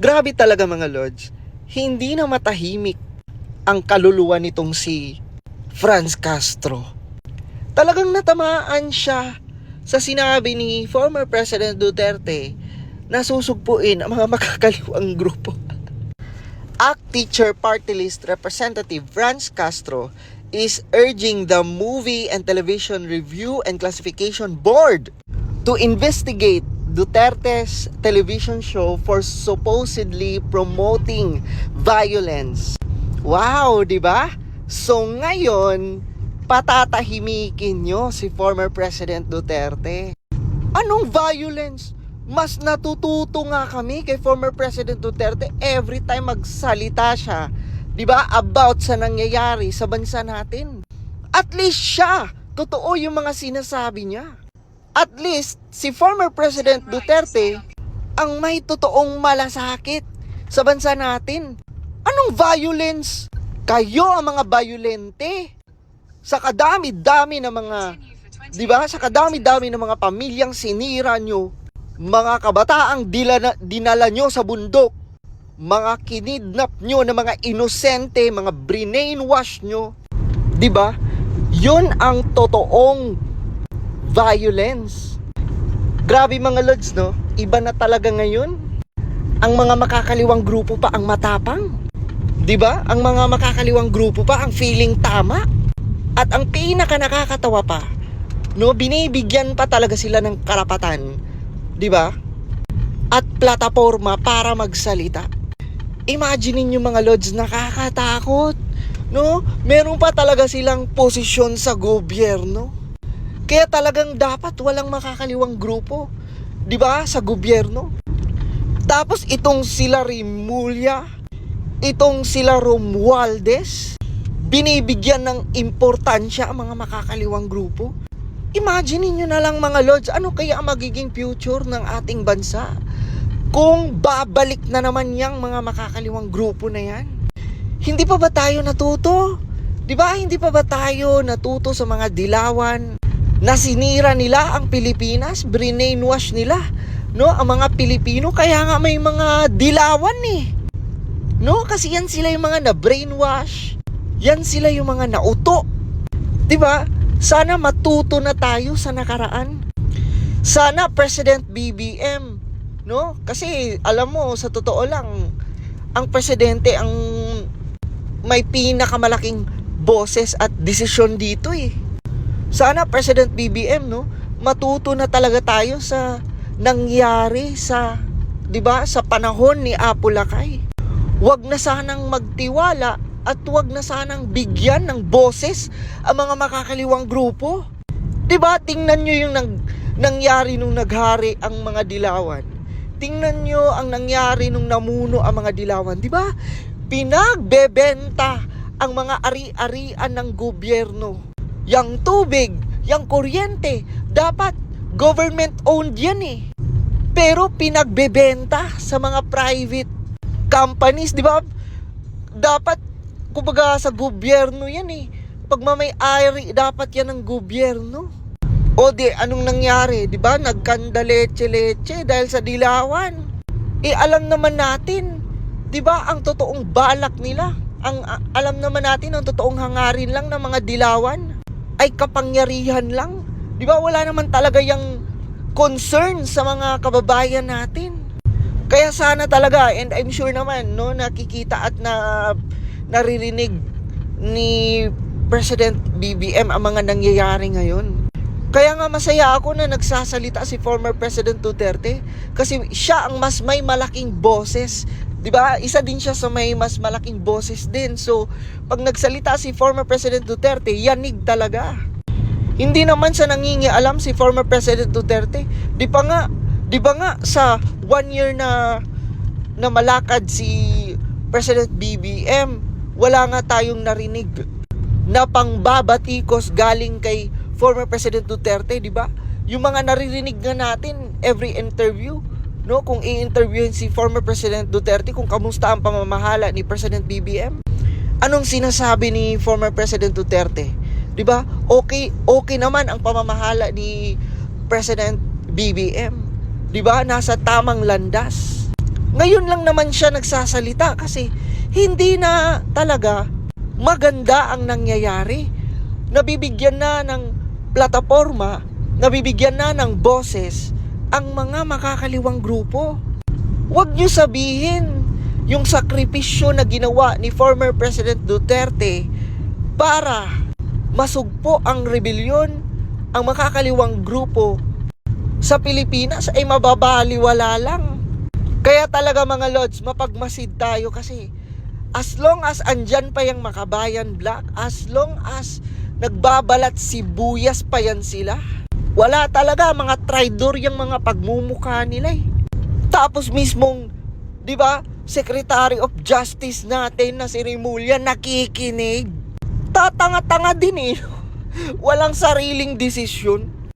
Grabe talaga mga lords. Hindi na matahimik ang kaluluwa nitong si Franz Castro. Talagang natamaan siya sa sinabi ni former President Duterte na susugpuin ang mga makakaliwang grupo. ACT Teacher Party List Representative Franz Castro is urging the Movie and Television Review and Classification Board to investigate Duterte's television show for supposedly promoting violence. Wow, 'di ba? So ngayon, patatahimikin nyo si former President Duterte. Anong violence? Mas natututo nga kami kay former President Duterte every time magsalita siya, 'di ba, about sa nangyayari sa bansa natin. At least siya, totoo yung mga sinasabi niya. At least si former President Duterte ang may totoong malasakit sa bansa natin. Anong violence? Kayo ang mga violente. Sa kadami-dami ng mga, di ba? Sa kadami-dami ng mga pamilyang sinira nyo, mga kabataang dilana, dinala nyo sa bundok, mga kinidnap nyo ng mga inosente, mga brainwash nyo, di ba? Yun ang totoong violence. Grabe mga lods, no? Iba na talaga ngayon. Ang mga makakaliwang grupo pa ang matapang. 'Di ba? Ang mga makakaliwang grupo pa ang feeling tama. At ang pinaka nakakatawa pa, no, binibigyan pa talaga sila ng karapatan, 'di ba? At plataforma para magsalita. Imagine niyo mga lods, nakakatakot. No? Meron pa talaga silang posisyon sa gobyerno. Kaya talagang dapat walang makakaliwang grupo, 'di ba, sa gobyerno. Tapos itong sila Rimulya, itong sila Romualdez, binibigyan ng importansya ang mga makakaliwang grupo. Imagine niyo na lang mga lords, ano kaya ang magiging future ng ating bansa kung babalik na naman yang mga makakaliwang grupo na yan? Hindi pa ba tayo natuto? 'Di ba? Hindi pa ba tayo natuto sa mga dilawan na sinira nila ang Pilipinas, brainwash nila, no? Ang mga Pilipino kaya nga may mga dilawan eh. No? Kasi yan sila yung mga na brainwash. Yan sila yung mga nauto. 'Di ba? Sana matuto na tayo sa nakaraan. Sana President BBM, no? Kasi alam mo sa totoo lang ang presidente ang may pinakamalaking boses at desisyon dito eh. Sana President BBM no, matuto na talaga tayo sa nangyari sa 'di ba sa panahon ni Apo Lakay. Huwag na sanang magtiwala at huwag na sanang bigyan ng boses ang mga makakaliwang grupo. 'Di ba? Tingnan niyo yung nang, nangyari nung naghari ang mga dilawan. Tingnan niyo ang nangyari nung namuno ang mga dilawan, 'di ba? Pinagbebenta ang mga ari-arian ng gobyerno yang tubig, yang kuryente, dapat government owned yan eh. Pero pinagbebenta sa mga private companies, di ba? Dapat, kumbaga sa gobyerno yan eh. Pagmamay-ari, dapat yan ng gobyerno. O di, anong nangyari? Di ba? Nagkanda leche-leche dahil sa dilawan. Eh, alam naman natin, di ba, ang totoong balak nila. Ang alam naman natin, ang totoong hangarin lang ng mga dilawan ay kapangyarihan lang. Di ba wala naman talaga yung concern sa mga kababayan natin. Kaya sana talaga, and I'm sure naman, no, nakikita at na naririnig ni President BBM ang mga nangyayari ngayon. Kaya nga masaya ako na nagsasalita si former President Duterte kasi siya ang mas may malaking boses 'Di ba? Isa din siya sa may mas malaking boses din. So, pag nagsalita si former President Duterte, yanig talaga. Hindi naman sa nangingialam si former President Duterte. Di pa nga, di ba nga sa one year na na malakad si President BBM, wala nga tayong narinig na pangbabatikos galing kay former President Duterte, di ba? Yung mga naririnig nga natin every interview, no kung i-interviewin si former President Duterte kung kamusta ang pamamahala ni President BBM anong sinasabi ni former President Duterte? 'di ba? Okay okay naman ang pamamahala ni President BBM 'di ba? Nasa tamang landas. Ngayon lang naman siya nagsasalita kasi hindi na talaga maganda ang nangyayari. Nabibigyan na ng plataforma, nabibigyan na ng boses ang mga makakaliwang grupo. Huwag niyo sabihin yung sakripisyo na ginawa ni former President Duterte para masugpo ang rebelyon, ang makakaliwang grupo sa Pilipinas ay mababaliwala lang. Kaya talaga mga lods, mapagmasid tayo kasi as long as andyan pa yung makabayan black, as long as nagbabalat sibuyas pa yan sila, wala talaga mga traidor yung mga pagmumukha nila eh. Tapos mismong, di ba, Secretary of Justice natin na si Remulla nakikinig. Tatanga-tanga din eh. Walang sariling desisyon.